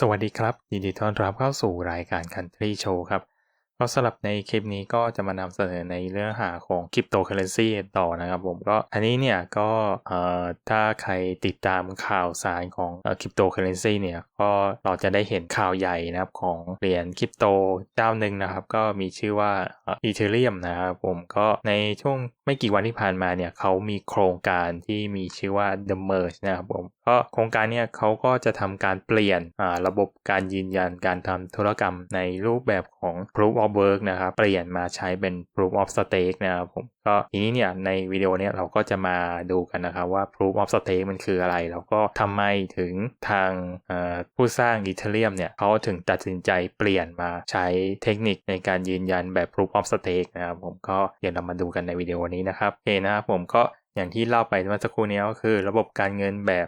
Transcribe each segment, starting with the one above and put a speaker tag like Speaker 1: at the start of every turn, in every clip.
Speaker 1: สวัสดีครับ ยินดีต้อนรับเข้าสู่รายการ Country Show ครับก็สำหรับในคลิปนี้ก็จะมานำเสนอในเรื่องหาของคริปโตเคอเรนซีต่อนะครับผมก็อันนี้เนี่ยก็เอ่อถ้าใครติดตามข่าวสารของคริปโตเคอเรนซีเนี่ยก็เราจะได้เห็นข่าวใหญ่นะครับของเหรียญคริปโตเจ้าหนึ่งนะครับ ก็มีชื่อว่าอีเทเรียมนะครับผมก็ในช่วงไม่กี่วันที่ผ่านมาเนี่ยเขามีโครงการที่มีชื่อว่า The Merge นะครับผม ก็โครงการเนี่ยเขาก็จะทำการเปลี่ยนระบบการยืนยันการทำธุรกรรมในรูปแบบของ Proof of Work นะครับ เปลี่ยนมาใช้เป็น Proof of Stake นะครับผมก็ทีนี้เนี่ยในวิดีโอเนี้ยเราก็จะมาดูกันนะครับว่า Proof of Stake มันคืออะไร แล้วก็ทำไมถึงทางผู้สร้าง Ethereum เนี่ยเขาถึงตัดสินใจเปลี่ยนมาใช้เทคนิคในการยืนยันแบบ Proof of Stake นะครับผมก็เดี๋ยวเรามาดูกันในวิดีโอนี้นะครับโอเคนะครับผมก็ อย่างที่เล่าไปเมื่อสักครู่นี้ก็คือระบบการเงินแบบ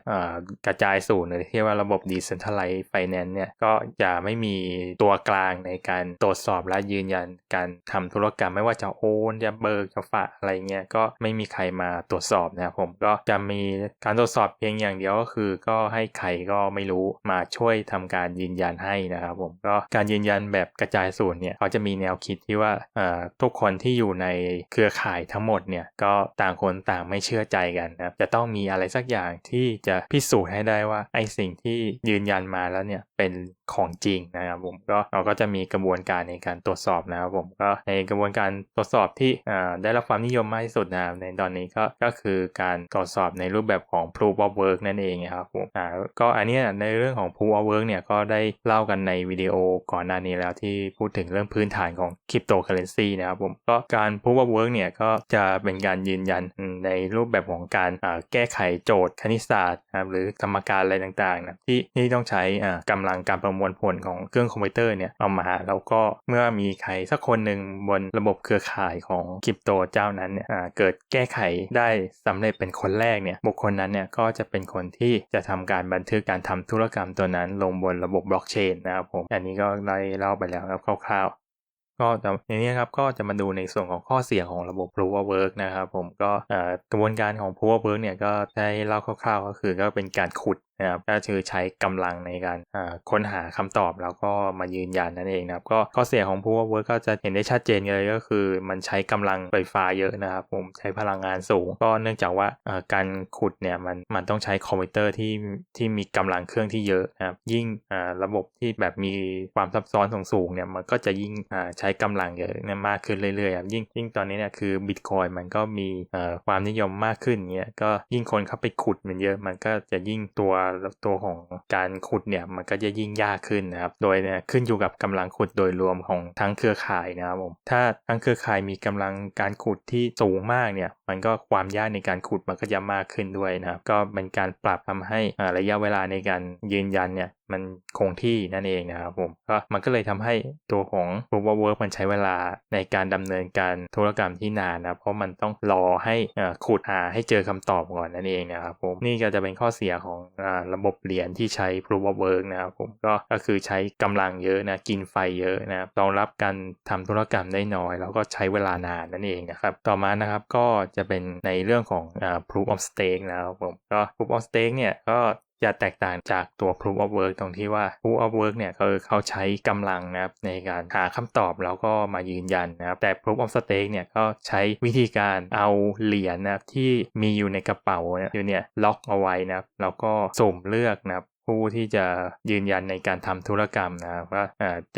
Speaker 1: กระจายศูนย์หรือที่ว่าระบบ Decentralized Finance เนี่ยก็จะไม่มีตัวกลางในการตรวจสอบและยืนยันการทำธุรกรรมไม่ว่าจะโอนจะเบิกจะฝากอะไรเงี้ยก็ไม่มีใครมาตรวจสอบนะครับผมก็จะมีการตรวจสอบเพียงอย่างเดียวก็คือ ก็ให้ใครก็ไม่รู้มาช่วยทำการยืนยันให้นะครับผมก็การยืนยันแบบกระจายศูนย์เนี่ยเขาจะมีแนวคิดที่ว่าทุกคนที่อยู่ในเครือข่ายทั้งหมดเนี่ยก็ต่างคนต่างไม่ไม่เชื่อใจกันนะจะต้องมีอะไรสักอย่างที่จะพิสูจน์ให้ได้ว่าไอสิ่งที่ยืนยันมาแล้วเนี่ยเป็นของจริงนะครับผมก็เราก็จะมีกระบวนการในการตรวจสอบนะครับผมก็ในกระบวนการตรวจสอบที่ได้รับความนิยมมากที่สุดนะครับในตอนนี้ก็ก็คือการตรวจสอบในรูปแบบของ proof of work นั่นเองครับผมอ่าก็อันนี้ในเรื่องของ proof of work เนี่ยก็ได้เล่ากันในวิดีโอก่อนหน้านี้แล้วที่พูดถึงเรื่องพื้นฐานของ cryptocurrency นะครับผมก็การ proof of work เนี่ยก็จะเป็นการยืนยันในรูปแบบของการแก้ไขโจทย์คณิตศาสตร์นะครับหรือสมการอะไรต่างๆนะที่ที่ต้องใช้กำลังการประมวลผลของเครื่องคอมพิวเตอร์เนี่ยเอามาแล้วก็เมื่อมีใครสักคนหนึ่งบนระบบเครือข่ายของคริปโตเจ้านั้นเนี่ยเกิดแก้ไขได้สำเร็จเป็นคนแรกเนี่ยบุคคลนั้นเนี่ยก็จะเป็นคนที่จะทำการบันทึกการทำธุรกรรมตัวนั้น ลงบนระบบบล็อกเชนนะครับผมอันนี้ก็ได้เล่าไปแล้วครับคร่าว ก็จะในนี้ครับก็จะมาดูในส่วนของข้อเสียของระบบ Proof of Work นะครับผมก็กระบวนการของ Proof of Work เนี่ยก็ได้เล่าคร่าวๆ ก็คือก็เป็นการขุด นะครับก็คือใช้กำลังในการค้นหาคำตอบแล้วก็มายืนยันนั่นเองนะครับก็ข้อเสียของ Proof of Work ก็จะเห็นได้ชัดเจนเลยก็คือ มันใช้กำลังไฟฟ้าเยอะนะครับผมใช้พลังงานสูง ก็เนื่องจากว่าการขุดเนี่ยมันมันต้องใช้คอมพิวเตอร์ที่ที่มีกำลังเครื่องที่เยอะนะครับยิ่งระบบที่แบบมีความซับซ้อนสูงๆเนี่ยมันก็จะยิ่งใช้กำลังเยอะมากขึ้นเรื่อยๆครับยิ่งยิ่งตอนนี้เนี่ยคือบิตคอยมันก็มีความนิยมมากขึ้นเนี่ยก็ยิ่งคนเข้าไปขุดมันเยอะมันก็จะยิ่งตัวตัวของการขุดเนี่ยมันก็จะยิ่งยากขึ้นนะครับ โดยเนี่ยขึ้นอยู่กับกำลังขุดโดยรวมของทั้งเครือข่ายนะครับผมถ้าทั้งเครือข่ายมีกำลังการขุดที่สูงมากเนี่ยมันก็ความยากในการขุดมันก็จะมากขึ้นด้วยนะครับก็เป็นการปรับทำให้ระยะเวลาในการยืนยันเนี่ย มันคงที่นั่นเองนะครับผมก็มันก็เลยทำให้ตัวของ proof of work มันใช้เวลาในการดำเนินการธุรกรรมที่นานนะเพราะมันต้องรอให้ขุดหาให้เจอคำตอบก่อนนั่นเองนะครับผมนี่ก็จะเป็นข้อเสียของระบบเหรียญที่ใช้ proof of work นะครับผมก็ก็คือใช้กำลังเยอะนะกินไฟเยอะนะรองรับการทำธุรกรรมได้น้อย แล้วก็ใช้เวลานานนั่นเองนะครับต่อมานะครับก็จะเป็นในเรื่องของ proof of stake นะครับผมก็ proof of stake เนี่ยก็ จะแตกต่างจากตัว proof of work ตรงที่ว่า proof of work เนี่ยคือเขาใช้กำลังนะครับในการหาคำตอบแล้วก็มายืนยันนะครับแต่ proof of stake เนี่ยก็ใช้วิธีการเอาเหรียญนะครับที่มีอยู่ในกระเป๋าอยู่เนี่ยล็อกเอาไว้นะครับแล้วก็สุ่มเลือกนะครับ ผู้ที่จะยืนยันในการทำธุรกรรมนะว่า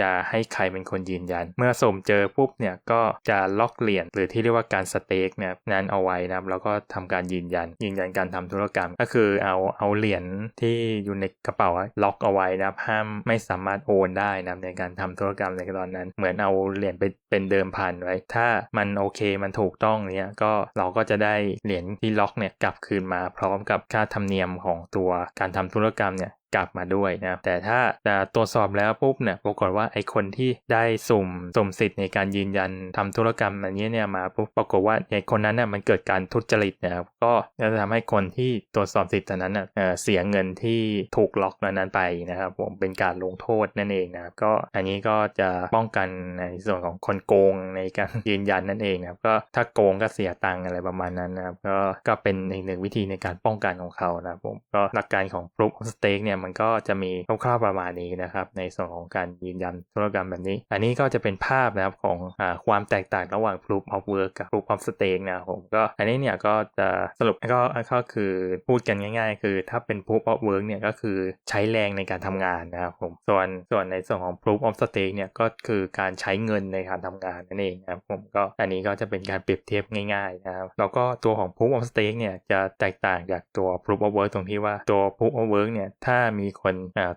Speaker 1: จะให้ใครเป็นคนยืนยัน เมื่อสมเจอปุ๊บเนี่ยก็จะล็อกเหรียญหรือที่เรียกว่าการสเต็กเนี่ยนั้นเอาไว้นะครับแล้วก็ทำการยืนยัน ยืนยันการทำธุรกรรม ก็คือเอาเอาเหรียญที่อยู่ในกระเป๋าล็อกเอาไว้นะครับห้ามไม่สามารถโอนได้นะในการทำธุรกรรมในตอนนั้น เหมือนเอาเหรียญไปเป็นเดิมพันไว้ ถ้ามันโอเคมันถูกต้องเนี่ยก็เราก็จะได้เหรียญที่ล็อกเนี่ยกลับคืนมาพร้อมกับค่าธรรมเนียมของตัวการทำธุรกรรมเนี่ย กลับมาด้วยนะแต่ถ้าจะตรวจสอบแล้วปุ๊บเนี่ยปรากฏว่าไอคนที่ได้สุ่มสุ่มสิทธิ์ในการยืนยันทำธุรกรรมอันนี้เนี่ยมาปุ๊บปรากฏว่าไอคนนั้นเนี่ยมันเกิดการทุจริตนะครับก็จะทำให้คนที่ตรวจสอบสิทธิ์นั้นเน่ยเสียเงินที่ถูกล็อกนั้นไปนะครับผมเป็นการลงโทษนั่นเองนะครับก็อันนี้ก็จะป้องกันในส่วนของคนโกงในการยืนยันนั่นเองนะครับก็ถ้าโกงก็เสียตังค์อะไรประมาณนั้นนะครับก็ก็เป็นอีกหนึ่งวิธีในการป้องกันของเขานะครับผมก็หลักการของ proof of stake เนี่ยมันก็จะมีคร่าวๆประมาณนี้นะครับ ในส่วนของการยืนยันธุรกรรมแบบนี้ อันนี้ก็จะเป็นภาพนะครับของอความแตกต่างระหว่าง proof of work กับ proof of stake นะผมก็อันนี้เนี่ยก็จะสรุปก็ก็คือพูดกันง่าย ๆ คือถ้าเป็น proof of work เนี่ยก็คือใช้แรงในการทำงานนะครับผมส่วนส่วนในส่วนของ proof of stake เนี่ยก็คือการใช้เงินในการทำงานนั่นเองนะครับผมก็อันนี้ก็จะเป็นการเปรียบเทียบง่ายๆนะครับแล้วก็ตัวของ proof of stake เนี่ยจะแตกต่างจากตัว proof of work ตรงที่ว่าตัว proof of work เนี่ยถ้ามีคน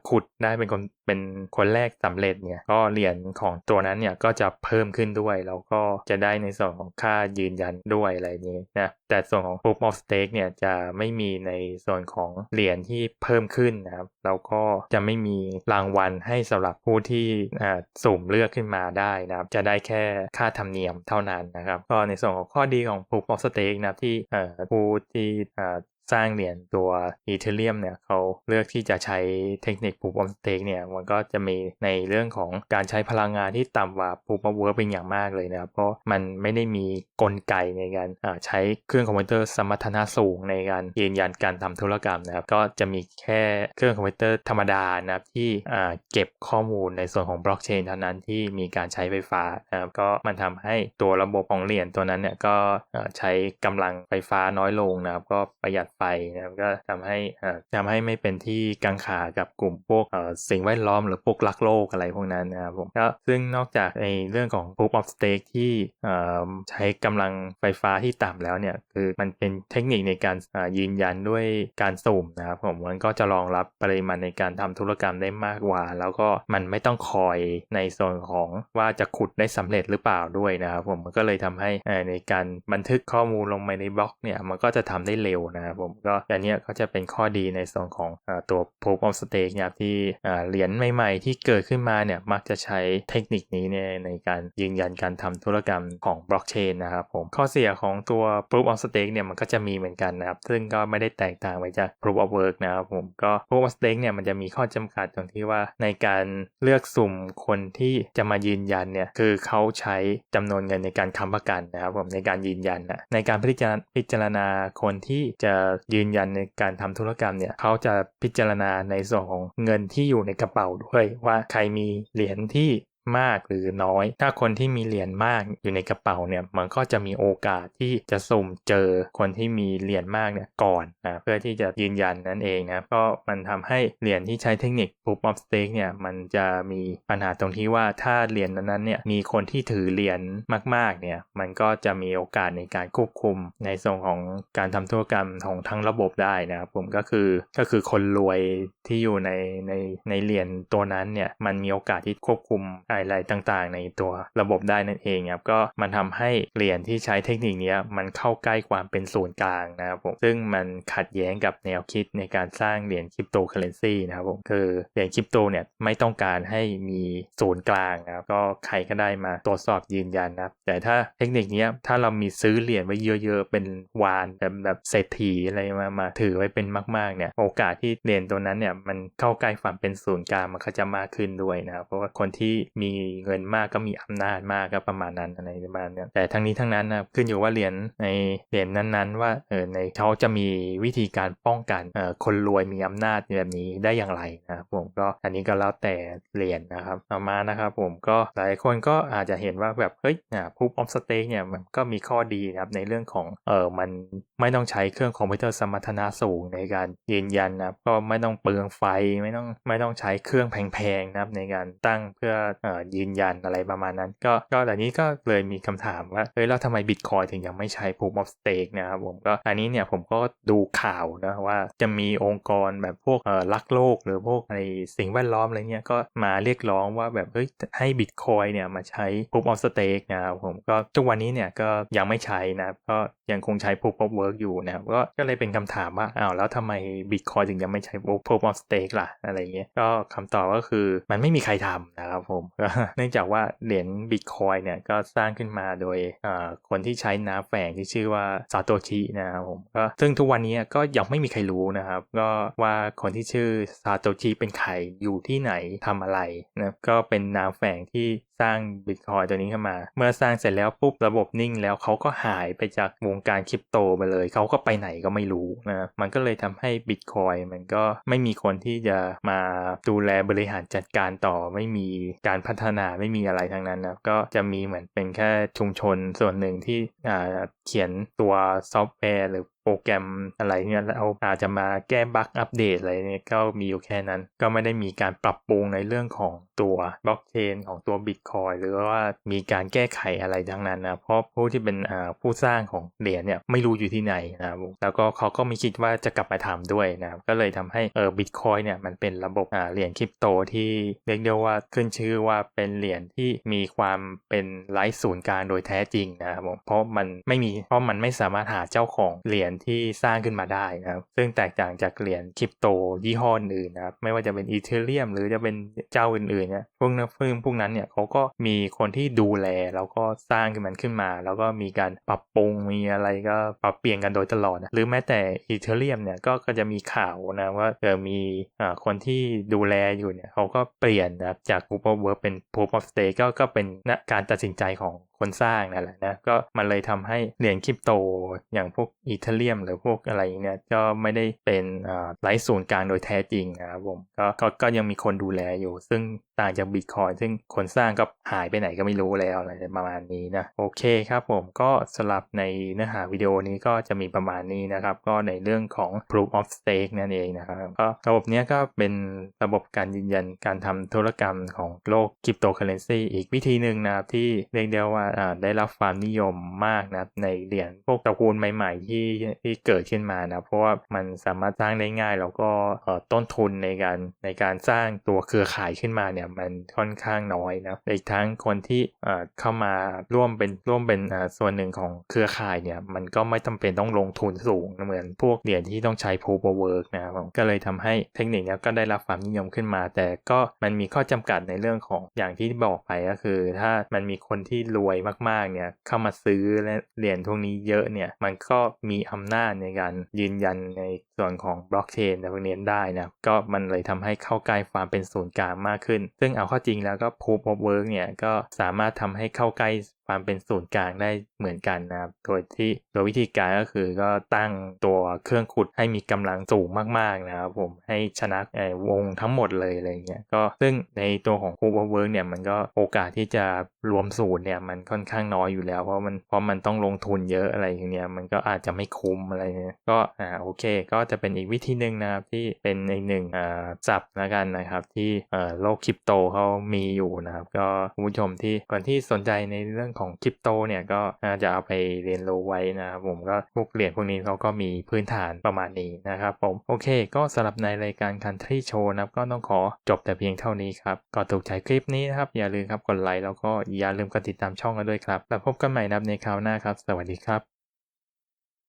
Speaker 1: ขุดได้เป็นคนเป็นคนแรกสำเร็จเนี่ยก็เหรียญของตัวนั้นเนี่ยก็จะเพิ่มขึ้นด้วย แล้วก็จะได้ในส่วนของค่ายืนยันด้วยอะไรนี้นะแต่ส่วนของ proof of stake เนี่ยจะไม่มีในส่วนของเหรียญที่เพิ่มขึ้นนะครับแล้วก็จะไม่มีรางวัลให้สำหรับผู้ที่สุ่มเลือกขึ้นมาได้นะครับจะได้แค่ค่าธรรมเนียมเท่านั้นนะครับก็ในส่วนของข้อดีของ proof of stake นะที่ผู้ที่ สร้างเหรียญตัวอีเทเรียมเนี่ยเขาเลือกที่จะใช้เทคนิค Proof of Stake เนี่ยมันก็จะมีในเรื่องของการใช้พลังงานที่ต่ำกว่า Proof of Work เป็นอย่างมากเลยนะครับ เพราะมันไม่ได้มีกลไกในการใช้เครื่องคอมพิวเตอร์สมรรถนะสูงในการยืนยันการทำธุรกรรมนะครับ ก็จะมีแค่เครื่องคอมพิวเตอร์ธรรมดานะครับที่เก็บข้อมูลในส่วนของบล็อกเชนเท่านั้นที่มีการใช้ไฟฟ้านะครับก็มันทำให้ตัวระบบของเหรียญตัวนั้นเนี่ยก็ใช้กำลังไฟฟ้าน้อยลงนะครับก็ประหยัดไฟนะครับก็ทำให้ทำให้ไม่เป็นที่กังขากับกลุ่มพวกสิ่งแวดล้อมหรือพวกลักโลกอะไรพวกนั้นนะครับผมก็ซึ่งนอกจากในเรื่องของ proof of stake ที่ใช้กำลังไฟฟ้าที่ต่ำแล้วเนี่ยคือมันเป็นเทคนิคในการยืนยันด้วยการสุ่มนะครับผมมันก็จะรองรับปริมาณในการทำธุรกรรมได้มากกว่า แล้วก็มันไม่ต้องคอยในส่วนของว่าจะขุดได้สำเร็จหรือเปล่าด้วยนะครับผมมันก็เลยทำให้ในการบันทึกข้อมูลลงไปในบล็อกเนี่ยมันก็จะทำได้เร็วนะครับผมก็อันนี้ก็จะเป็นข้อดีในส่วนของอตัว proof of stake เนี่ยที่เหรียญใหม่ๆ ที่เกิดขึ้นมาเนี่ยมักจะใช้เทคนิคนี้ในในการยืนยันการทำธุรกรรมของบล็อกเชนนะครับผมข้อเสียของตัว proof of stake เนี่ยมันก็จะมีเหมือนกันนะครับ ซึ่งก็ไม่ได้แตกต่างไปจาก proof of work นะครับผมก็ proof of stake เนี่ยมันจะมีข้อจำกัดตรงที่ว่าในการเลือกสุ่มคนที่จะมายืนยันเนี่ยคือเขาใช้จำนวนเงินในการค้ำประกันนะครับผมในการยืนยันนะในการพิจารณาคนที่จะยืนยันในการทำธุรกรรมเนี่ยเขาจะพิจารณาในส่วนของเงินที่อยู่ในกระเป๋าด้วยว่าใครมีเหรียญที่ มากหรือน้อย ถ้าคนที่มีเหรียญมากอยู่ในกระเป๋าเนี่ยมันก็จะมีโอกาสที่จะสุ่มเจอคนที่มีเหรียญมากเนี่ยก่อนนะเพื่อที่จะยืนยันนั่นเองนะก็มันทำให้เหรียญที่ใช้เทคนิค proof of stake เนี่ยมันจะมีปัญหาตรงที่ว่าถ้าเหรียญนั้นเนี่ยมีคนที่ถือเหรียญมากๆเนี่ยมันก็จะมีโอกาสในการควบคุมในส่วนของการทำธุรกรรมของทั้งระบบได้นะครับผมก็คือก็คือคนรวยที่อยู่ในในในเหรียญตัวนั้นเนี่ยมันมีโอกาสที่ควบคุมอะไรต่างๆ ในตัวระบบได้นั่นเองครับก็มันทำให้เหรียญที่ใช้เทคนิคนี้มันเข้าใกล้ความเป็นศูนย์กลางนะครับผมซึ่งมันขัดแย้งกับแนวคิดในการสร้างเหรียญคริปโตเคอเรนซีนะครับผมคือเหรียญคริปโตเนี่ยไม่ต้องการให้มีศูนย์กลางนะครับก็ใครก็ได้มาตรวจสอบยืนยันนะครับแต่ถ้าเทคนิคนี้ถ้าเรามีซื้อเหรียญไว้เยอะๆ เป็นวานแบบแบบเศรษฐีอะไรมามาถือไว้เป็นมากๆเนี่ยโอกาสที่เหรียญตัวนั้นเนี่ยมันเข้าใกล้ความเป็นศูนย์กลางมันก็จะมากขึ้นด้วยนะครับเพราะว่าคนที่มีีเงินมากก็มีอำนาจมากก็ประมาณนั้นอะไรประมาณนี้แต่ทั้งนี้ทั้งนั้นนะขึ้นอยู่ว่าเหรียญในเหรียญนั้นๆ ว่าเออในเขาจะมีวิธีการป้องกันเออคนรวยมีอำนาจแบบนี้ได้อย่างไรนะผมก็อันนี้ก็แล้วแต่เหรียญนะครับต่อมานะครับผมก็หลายคนก็อาจจะเห็นว่าแบบเฮ้ยนะพูฟออฟสเต็กเนี่ยมันก็มีข้อดีนะครับในเรื่องของเออมันไม่ต้องใช้เครื่องคอมพิวเตอร์สมรรถนะสูงในการยืนยันนะครับก็ไม่ต้องเปลืองไฟไม่ต้องไม่ต้องใช้เครื่องแพงๆนะครับในการตั้งเพื่ออยืนยันอะไรประมาณนั้น ก็ก็แต่นี้ก็เลยมีคำถามว่าเฮ้ยแล้วทำไมบิตคอยถึงยังไม่ใช้ proof of stake นะครับผมก็อันนี้เนี่ยผมก็ดูข่าวนะว่าจะมีองค์กรแบบพวกเอ่อรักโลกหรือพวกในสิ่งแวดล้อมอะไรเงี้ยก็มาเรียกร้องว่าแบบเฮ้ยให้บิตคอยเนี่ยมาใช้ proof of stake นะครับผมก็ทุกวันนี้เนี่ยก็ยังไม่ใช้นะก็ยังคงใช้ proof of work อยู่นะครับก็ก็เลยเป็นคำถามว่าอ้าวแล้วทำไมบิตคอยถึงยังไม่ใช้ proof of stake ล่ะอะไรเงี้ยก็คำตอบก็คือมันไม่มีใครทำนะครับผมเเนื่องจากว่าเหรียญบิตคอยเนี่ยก็สร้างขึ้นมาโดยคนที่ใช้น้ำแฝงที่ชื่อว่าซาโตชินะครับผมก็ซึ่งทุกวันนี้ก็ยังไม่มีใครรู้นะครับ ก็ว่าคนที่ชื่อซาโตชิเป็นใครอยู่ที่ไหนทำอะไรนะก็เป็นน้ำแฝงที่ ร้างบิตคอยตัวนี้ขึ้นมา เมื่อสร้างเสร็จแล้วปุ๊บระบบนิ่งแล้วเขาก็หายไปจากวงการคริปโตไปเลย เขาก็ไปไหนก็ไม่รู้นะมันก็เลยทำให้บิตคอยมันก็ไม่มีคนที่จะมาดูแลบริหารจัดการต่อไม่มีการพัฒนาไม่มีอะไรทั้งนั้นนะก็จะมีเหมือนเป็นแค่ชุมชนส่วนหนึ่งที่อ่าเขียนตัวซอฟต์แวร์หรือ โปรแกรมอะไรเนี่ยแล้วอาจจะมาแก้บั๊กอัปเดตอะไรเนี่ยก็มีอยู่แค่นั้น ก็ไม่ได้มีการปรับปรุงในเรื่องของตัวบล็อกเชนของตัวบิตคอยหรือว่ามีการแก้ไขอะไรทั้งนั้นนะเพราะผู้ที่เป็นผู้สร้างของเหรียญเนี่ยไม่รู้อยู่ที่ไหนนะครับแล้วก็เขาก็ไม่คิดว่าจะกลับมาทำด้วยนะครับก็เลยทำให้เออบิตคอยเนี่ยมันเป็นระบบเหรียญคริปโตที่เรียกได้ว่าขึ้นชื่อว่าเป็นเหรียญที่มีความเป็นไร้ศูนย์กลางโดยแท้จริงนะครับผมเพราะมันไม่มีเพราะมันไม่สามารถหาเจ้าของเหรียญที่สร้างขึ้นมาได้นะครับ ซึ่งแตกต่างจากเหรียญคริปโตยี่ห้ออื่นนะครับ ไม่ว่าจะเป็นอีเทเรียมหรือจะเป็นเจ้าอื่นๆเนี่ยพวกนั้นพวกพวกนั้นเนี่ยเขาก็มีคนที่ดูแลแล้วก็สร้างขึ้นมันขึ้นมา แล้วก็มีการปรับปรุงมีอะไรก็ปรับเปลี่ยนกันโดยตลอดนะหรือแม้แต่อีเทเรียมเนี่ยก็ก็จะมีข่าวนะว่าเออมีอ่าคนที่ดูแลอยู่เนี่ยเขาก็เปลี่ยนนะครับจาก Proof of Work เป็น Proof of Stake ก็ก็เป็นนะการตัดสินใจของ คนสร้างนั่นแหละนะก็มันเลยทำให้เหรียญคริปโตอย่างพวกอีเทเรียมหรือพวกอะไรเนี่ยก็ไม่ได้เป็นไร้ศูนย์กลางโดยแท้จริงนะครับผมก็ก็ก็ยังมีคนดูแลอยู่ ซึ่งต่างจากบิตคอยซึ่งคนสร้างก็หายไปไหนก็ไม่รู้แล้วอะไรประมาณนี้นะโอเคครับผมก็สลับในเนื้อหาวิดีโอนี้ก็จะมีประมาณนี้นะครับ ก็ในเรื่องของ proof of stake นั่นเองนะครับก็ระบบนี้ก็เป็นระบบการยืนยันการทำธุรกรรมของโลกคริปโตเคอเรนซีอีกวิธีหนึ่งนะครับที่เรียกได้ว่าได้รับความนิยมมากนะในเหรียญพวกตระกูลใหม่ ๆ ที่ที่เกิดขึ้นมานะเพราะว่ามันสามารถสร้างได้ง่ายแล้วก็ต้นทุนในการในการสร้างตัวเครือข่ายขึ้นมาเนี่ยมันค่อนข้างน้อยนะอีกทั้งคนที่เข้ามาร่วมเป็นร่วมเป็นส่วนหนึ่งของเครือข่ายเนี่ยมันก็ไม่จาเป็นต้องลงทุนสูงเหมือนพวกเหรียญที่ต้องใช้ proof of work นะครับก็เลยทำให้เทคนิคนี้ก็ได้รับความนิยมขึ้นมา แต่ก็มันมีข้อจำกัดในเรื่องของอย่างที่บอกไปก็คือ ถ้ามันมีคนที่รวยมากๆเนี่ยเข้ามาซื้อและเหรียญพวกนี้เยอะเนี่ยมันก็มีอำนาจในการยืนยันในส่วนของบล็อกเชนในพวกนี้ได้นะก็มันเลยทำให้เข้าใกล้ความเป็นศูนย์กลางมากขึ้น ซึ่งเอาข้อจริงแล้วก็ proof of work เนี่ยก็สามารถทำให้เข้าใกล้ความเป็นศูนย์กลางได้เหมือนกันนะครับ โดยที่โดยวิธีการก็คือก็ตั้งตัวเครื่องขุดให้มีกำลังสูงมากๆนะครับผมให้ชนะวงทั้งหมดเลยอะไรเงี้ยก็ซึ่งในตัวของ Proof of Work เนี่ยมันก็โอกาสที่จะรวมศูนย์เนี่ยมันค่อนข้างน้อยอยู่แล้ว เพราะมันเพราะมันต้องลงทุนเยอะอะไรอย่างเงี้ยมันก็อาจจะไม่คุ้มอะไรเงี้ยก็อ่าโอเคก็จะเป็นอีกวิธีหนึ่งนะครับที่เป็นอีกหนึ่งจับแล้วกันนะครับที่โลกคริปโตเขามีอยู่นะครับก็คุณผู้ชมที่ก่อนที่สนใจในเรื่องของคริปโตเนี่ยก็น่าจะเอาไปเรียนรู้ไว้นะครับผมก็พวกเหรียญพวกนี้เขาก็มีพื้นฐานประมาณนี้นะครับผมโอเค ก็สำหรับในรายการ Country Show นะครับก็ต้องขอจบแต่เพียงเท่านี้ครับก็ถูกใจคลิปนี้นะครับอย่าลืมครับกดไลค์แล้วก็อย่าลืมกดติดตามช่องกันด้วยครับแล้วพบกันใหม่นะครับในคราวหน้าครับ สวัสดีครับ